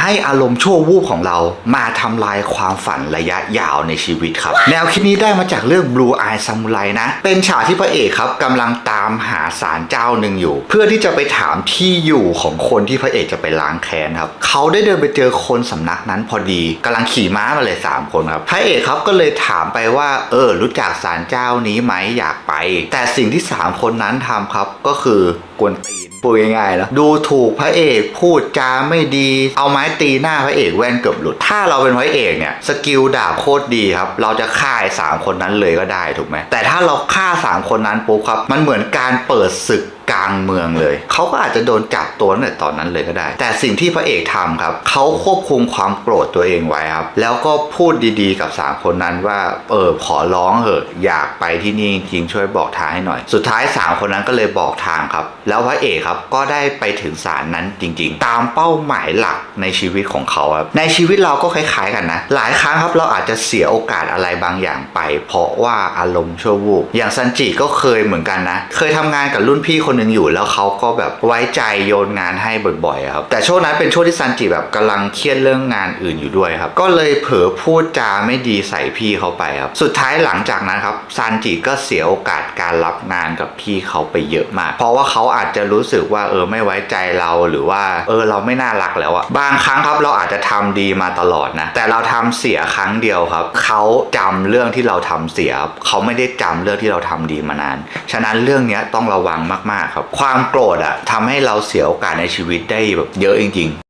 ให้อารมณ์ชั่ววูบของเรา มาทำลายความฝันระยะยาวในชีวิตครับ แนวคิดนี้ได้มาจากเรื่อง Blue Eye Samurai นะ เป็นฉากที่พระเอกครับกำลังตามหาศาลเจ้าหนึ่งอยู่ เพื่อที่จะไปถามที่อยู่ของคนที่พระเอกจะไปล้างแค้นครับ เขาได้เดินไปเจอคนสำนักนั้นพอดีกำลังขี่ม้ามาเลยสามคนครับ พระเอกครับก็เลยถามไปว่า เออ รู้จักศาลเจ้านี้ไหมอยาก แต่สิ่งที่สามคนนั้นทำครับก็คือกวนตีนพูดง่ายๆนะดูถูกพระเอกพูดจาไม่ดี เอาไม้ตีหน้าพระเอกแว่นเกือบหลุด ถ้าเราเป็นพระเอกเนี่ยสกิลดาบโคตรดีครับ เราจะฆ่าสามคนนั้นเลยก็ได้ถูกไหมแต่ถ้าเราฆ่าสามคนนั้นปุ๊บครับมันเหมือนการเปิดศึกางเมืองเลย เขาก็อาจจะโดนจับตัวตั้งแต่ตอนนั้นเลยก็ได้ แต่สิ่งที่พระเอกทำครับเขาควบคุมความโกรธตัวเองไว้ครับ แล้วก็พูดดีๆกับสามคนนั้นว่าเออขอร้องเถอะอยากไปที่นี่จริงช่วยบอกทางให้หน่อย สุดท้ายสามคนนั้นก็เลยบอกทางครับ แล้วพระเอกครับก็ได้ไปถึงศาลนั้นจริง ๆ ตามเป้าหมายหลักในชีวิตของเขาครับในชีวิตเราก็คล้ายๆกันนะ หลายครั้งครับเราอาจจะเสียโอกาสอะไรบางอย่างไป เพราะว่าอารมณ์ชั่ววูบอย่างซันจิก็เคยเหมือนกันนะ เคยทำงานกับรุ่นพี่คนหนึ่งอยู่แล้วเขาก็แบบไว้ใจโยนงานให้บ่อยๆครับแต่ช่วงนั้นเป็นช่วงที่ซันจิแบบกำลังเครียดเรื่องงานอื่นอยู่ด้วยครับก็เลยเผลอพูดจาไม่ดีใส่พี่เขาไปครับสุดท้ายหลังจากนั้นครับซันจิก็เสียโอกาสการรับงานกับพี่เขาไปเยอะมาก เพราะว่าเขาอาจจะรู้สึกว่าเออไม่ไว้ใจเราหรือว่าเออเราไม่น่ารักแล้วอะบางครั้งครับเราอาจจะทำดีมาตลอดนะแต่เราทำเสียครั้งเดียวครับเขาจำเรื่องที่เราทำเสียเขาไม่ได้จำเรื่องที่เราทำดีมานาน ฉะนั้นเรื่องนี้ต้องระวังมากๆครับความโกรธอะทำให้เราเสียโอกาสในชีวิตได้แบบเยอะจริง